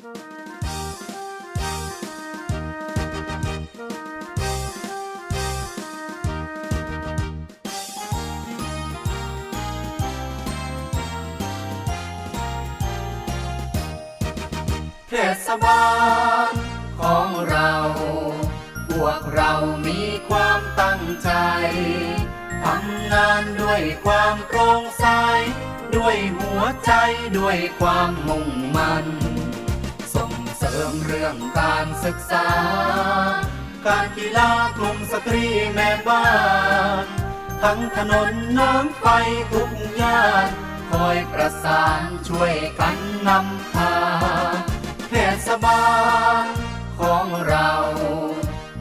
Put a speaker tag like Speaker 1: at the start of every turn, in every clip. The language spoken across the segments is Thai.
Speaker 1: เทศบาลของเรา พวกเรามีความตั้งใจ ทำงานด้วยความโปร่งใส ด้วยหัวใจด้วยความมุ่งมั่น ริมเรื่องการศึกษา การกีฬากลุ่มสตรีแม่บ้าน ทั้งถนนน้ำไฟทุกย่านคอยประสานช่วยกันนำพาเทศบาลของเรา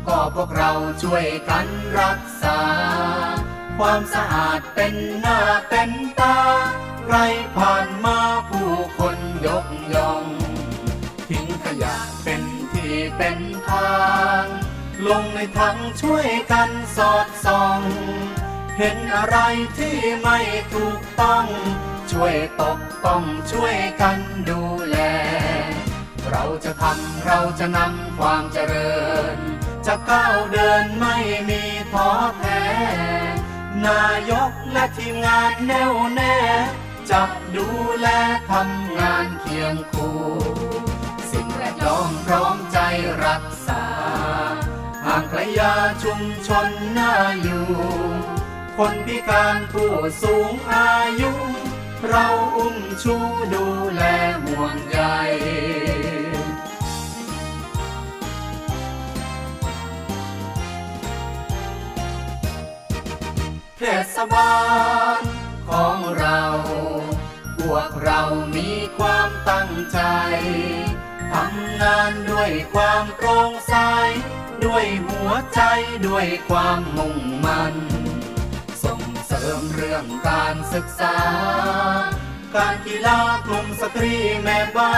Speaker 1: ก็พวกเราช่วยกันรักษา ความสะอาดเป็นหน้าเป็นตา ใครผ่านมาผู้คนยกย่อง เป็นทาง ลงในถังช่วยกันสอดส่อง เห็นอะไรที่ไม่ถูกต้อง ช่วยปกป้องช่วยกันดูแล เราจะทำเราจะนำความเจริญ จะก้าวเดินไม่มีท้อแท้นายกและทีมงานแน่วแน่ จะดูแลทำงานเคียงคู่ ยาชุมชนน่าอยู่ คนพิการผู้สูงอายุ เราอุ้มชูดูแลห่วงใยเทศบาลของเรา พวกเรามีความตั้งใจ ทำงานด้วยความโปร่งใส ด้วยหัวใจด้วยความมุ่งมั่น ส่งเสริมเรื่องการศึกษา การกีฬากลุ่มสตรีแม่บ้า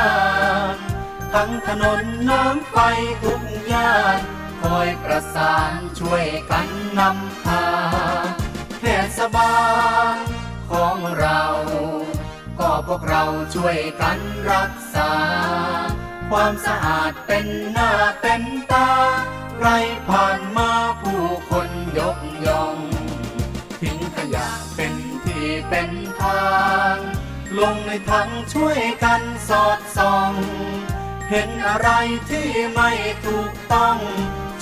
Speaker 1: นทั้งถนนน้ำไฟทุกย่านคอยประสานช่วยกันนำพาเทศบาลของเรา ก็พวกเราช่วยกันรักษา ความสะอาดเป็นหน้าเป็นตา ใครผ่านมาผู้คนยกย่อง ทิ้งขยะเป็นที่เป็นทาง ลงในถังช่วยกันสอดส่อง เห็นอะไรที่ไม่ถูกต้อง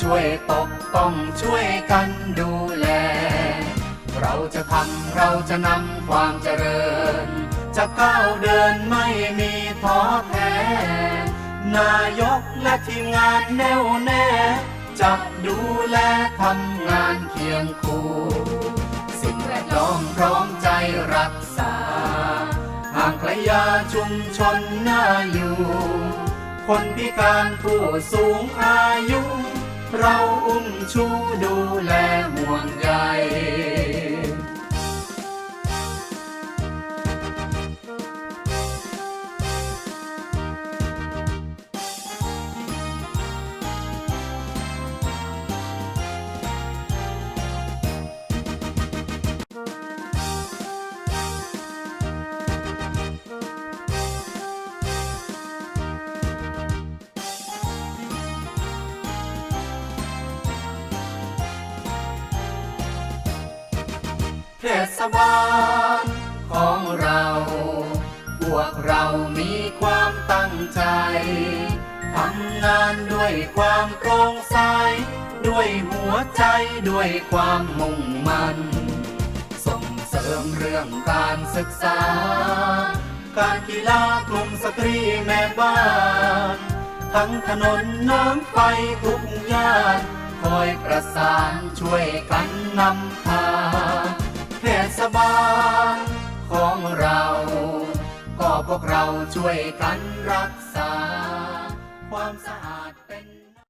Speaker 1: ช่วยปกป้องช่วยกันดูแล เราจะทำเราจะนำความเจริญ จะก้าวเดินไม่มีท้อแท้ นายกและทีมงานแน่วแน่จะดูแลทำงานเคียงคู่ สิ่งแวดล้อมพร้อมใจรักษาห่างไกลยาชุมชนน่าอยู่ คนพิการผู้สูงอายุ เราอุ้มชูดูแลห่วงใย เทศบาลของเรา พวกเรามีความตั้งใจ ทำงานด้วยความโปร่งใส ด้วยหัวใจด้วยความมุ่งมั่น ส่งเสริมเรื่องการศึกษา การกีฬากลุ่มสตรีแม่บ้าน ทั้งถนนน้ำไฟทุกย่าน คอยประสานช่วยกันนำ ศบาลของเรา ก็พวกเราช่วยกันรักษา ความสะอาด